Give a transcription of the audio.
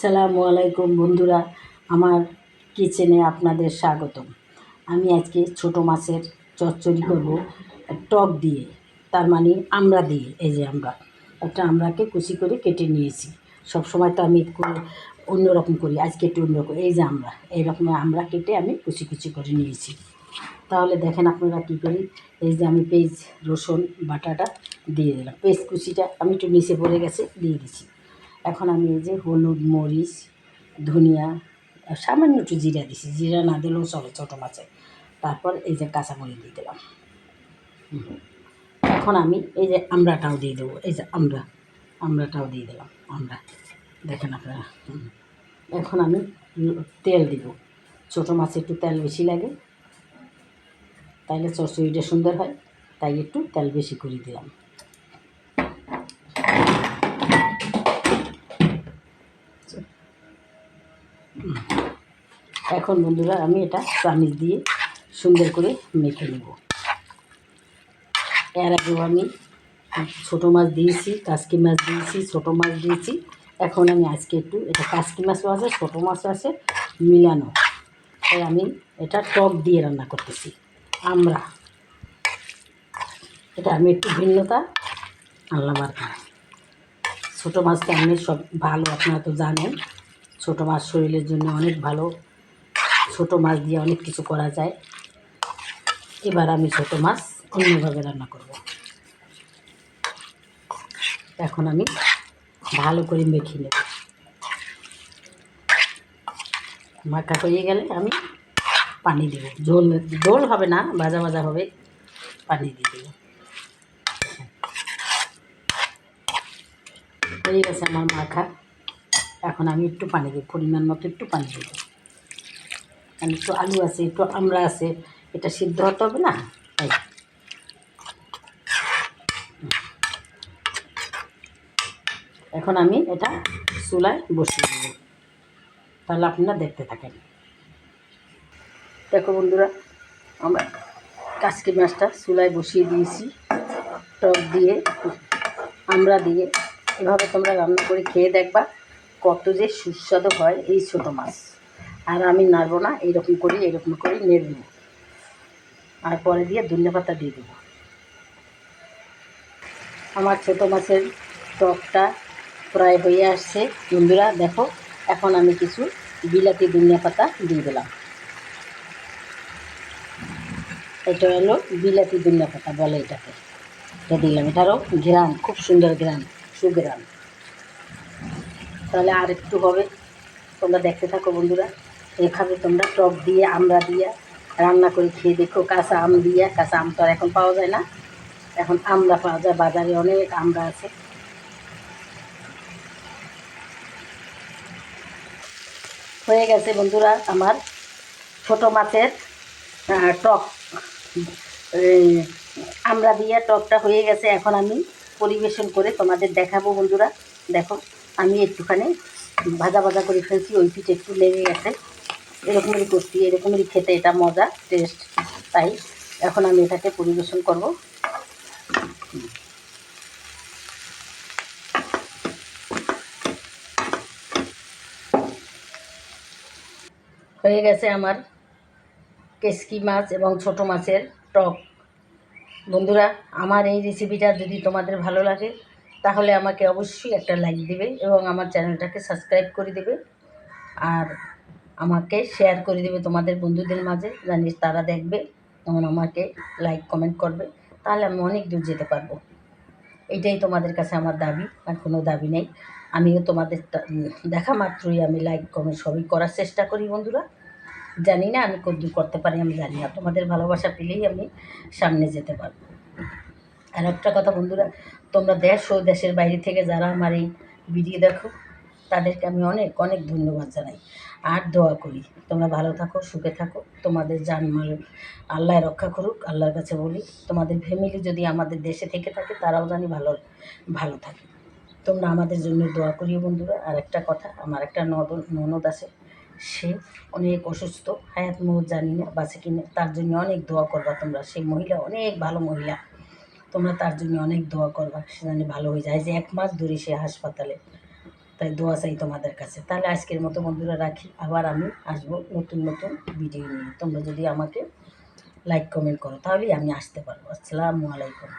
সালামু আলাইকুম বন্ধুরা, আমার কিচেনে আপনাদের স্বাগতম। আমি আজকে ছোট মাছের চচ্চড়ি করব, টক দিয়ে, তার মানে আমরা দিয়ে, এই যে আমরা। একটা আমড়াকে কুচি করে কেটে নিয়েছি। সব সময় তো আমি অন্যরকম করি, আজকে একটু অন্যরকম, এই যে আমরা, এইরকম আমরা কেটে আমি কুচি কুচি করে নিয়েছি। তাহলে দেখেন আপনারা কী করি, এই যে আমি পেঁয়াজ, রসুন, বাটাটা দিয়ে দিলাম। পেঁয়াজ কুচিটা আমি একটু নিচে পড়ে গেছে, দিয়ে দিচ্ছি এখন আমি এই যে হলুদ, মরিচ, ধনিয়া সামান্য একটু জিরা দিছি। জিরা না দিলেও চলে ছোটো মাছে। তারপর এই যে কাঁচামরিচ দিয়ে দিলাম। এখন আমি এই যে আমড়াটাও দিয়ে দেবো। এই যে আমড়া, আমড়াটাও দিয়ে দিলাম। আমড়া, দেখেন আপনারা। এখন আমি তেল দিব। ছোটো মাছে একটু তেল বেশি লাগে, তাইলে চচ্চড়িটা সুন্দর হয়, তাই একটু তেল বেশি করে দিলাম। এখন বন্ধুরা আমি এটা চামিচ দিয়ে সুন্দর করে মেখে নেব। এর আগেও আমি ছোটো মাছ দিয়েছি, কাসকি মাছ দিয়েছি, ছোটো মাছ দিয়েছি। এখন আমি আজকে একটু, এটা কাসকি মাছও আছে, ছোটো মাছও আছে, মিলানো। তাই আমি এটা টক দিয়ে রান্না করতেছি, আমরা। এটা আমি একটু ভিন্নতা আনলাম আর ছোটো মাছটা আমি সব ভালো, আপনারা তো জানেন। ছোটো মাছ শরীরের জন্য অনেক ভালো। ছোটো মাছ দিয়ে অনেক কিছু করা যায়। এবার আমি ছোটো মাছ অন্যভাবে রান্না করব। এখন আমি ভালো করে মেখে নেব। মাখা হয়ে গেলে আমি পানি দেব। ঝোল ঝোল হবে না, ভাজা ভাজা হবে। পানি দিয়ে দেবো। হয়ে। গেছে আমার মাখা। এখন আমি একটু পানি দেব পরিমাণ মতো একটু পানি দেবো কারণ একটু আলু আছে, একটু আমরা আছে, এটা সিদ্ধ হতে হবে না? তাই এখন আমি এটা চুলায় বসিয়ে দেবো। তাহলে আপনারা দেখতে থাকেন। দেখো বন্ধুরা, আমরা কাসকি মাছটা চুলায় বসিয়ে দিয়েছি। টক দিয়ে আমরা দিয়ে। এভাবে তোমরা রান্না করে খেয়ে দেখবা। কত যে সুস্বাদু হয় এই ছোটো মাছ। আর আমি নাড়বো না, এইরকম করি এরকম করে নেড়ে নেব। আর পরে দিয়ে ধনে পাতা দিয়ে দেবো। আমার ছোটো মাছের টকটা প্রায় হয়ে আসছে। বন্ধুরা, দেখো, এখন আমি কিছু বিলাতি ধনিয়া পাতা দিয়ে দিলাম। এটা হলো বিলাতি ধনিয়া পাতা বলে এটাকে। এটা দিলাম। এটারও ঘ্রাণ, খুব সুন্দর ঘ্রাণ, সুঘ্রাণ। তাহলে আর একটু হবে। তোমরা দেখতে থাকো বন্ধুরা। এভাবে তোমরা টক দিয়ে, আমরা দিয়ে রান্না করে খেয়ে দেখো কাঁচা আম দিয়ে। কাঁচা আম তো আর এখন পাওয়া যায় না। এখন আমড়া পাওয়া যায়, বাজারে অনেক আমড়া আছে। হয়ে গেছে বন্ধুরা আমার ছোট মাছের টক। আমরা দিয়ে টকটা হয়ে গেছে। এখন আমি পরিবেশন করে তোমাদের দেখাবো বন্ধুরা। দেখো। আমি একটুখানি ভাজা ভাজা করে ফেলছি, ওই পিঠে একটু লেগে গেছে। এরকমই করছি এরকমই খেতে এটা মজা টেস্ট তাই। এখন আমি এটাকে পরিবেশন করব। হয়ে গেছে আমার কেসকি মাছ এবং ছোট মাছের টক। বন্ধুরা, আমার এই রেসিপিটা যদি তোমাদের ভালো লাগে তাহলে আমাকে অবশ্যই একটা লাইক দেবে এবং আমার চ্যানেলটাকে সাবস্ক্রাইব করে দেবে। আর আমাকে শেয়ার করে দেবে তোমাদের বন্ধুদের মাঝে, জানিস তারা দেখবে, তখন আমাকে লাইক কমেন্ট করবে। তাহলে আমি অনেক দূর যেতে পারব। এইটাই তোমাদের কাছে আমার দাবি, আর কোনো দাবি নেই। আমিও তোমাদের দেখা মাত্রই আমি লাইক কমেন্ট সবই করার চেষ্টা করি বন্ধুরা। জানি না আমি কদ্দূর করতে পারি, আমি জানি না। তোমাদের ভালোবাসা পেলেই আমি সামনে যেতে পারব। আর একটা কথা বন্ধুরা, তোমরা দেশ ও দেশের বাইরে থেকে যারা আমার এই ভিডিও দেখো, তাদেরকে আমি অনেক অনেক ধন্যবাদ জানাই। আর দোয়া করি, তোমরা ভালো থাকো, সুখে থাকো, তোমাদের জানমাল আল্লাহ রক্ষা করুক, আল্লাহর কাছে বলি, তোমাদের ফ্যামিলি যদি আমাদের দেশে থেকে থাকে, তারাও জানি ভালো ভালো থাকে। তোমরা আমাদের জন্য দোয়া করিও বন্ধুরা। আর একটা কথা, আমার একটা নদন ননদ আছে, সে অনেক অসুস্থ, হায়াত মোহ জানি না বাঁচে কিনা, তার জন্য অনেক দোয়া করবা তোমরা। সেই মহিলা অনেক ভালো মহিলা। তোমরা তার জন্য অনেক দোয়া করবা, সে জানি ভালো হয়ে যায়। যে এক মাস ধরে সে হাসপাতালে, তাই দোয়া চাই তোমাদের কাছে। তাহলে আজকের মতো বন্ধুরা রাখি, আবার আমি আসব নতুন নতুন ভিডিও নিয়ে। তোমরা যদি আমাকে লাইক কমেন্ট করো, তাহলেই আমি আসতে পারব। আসসালামু আলাইকুম।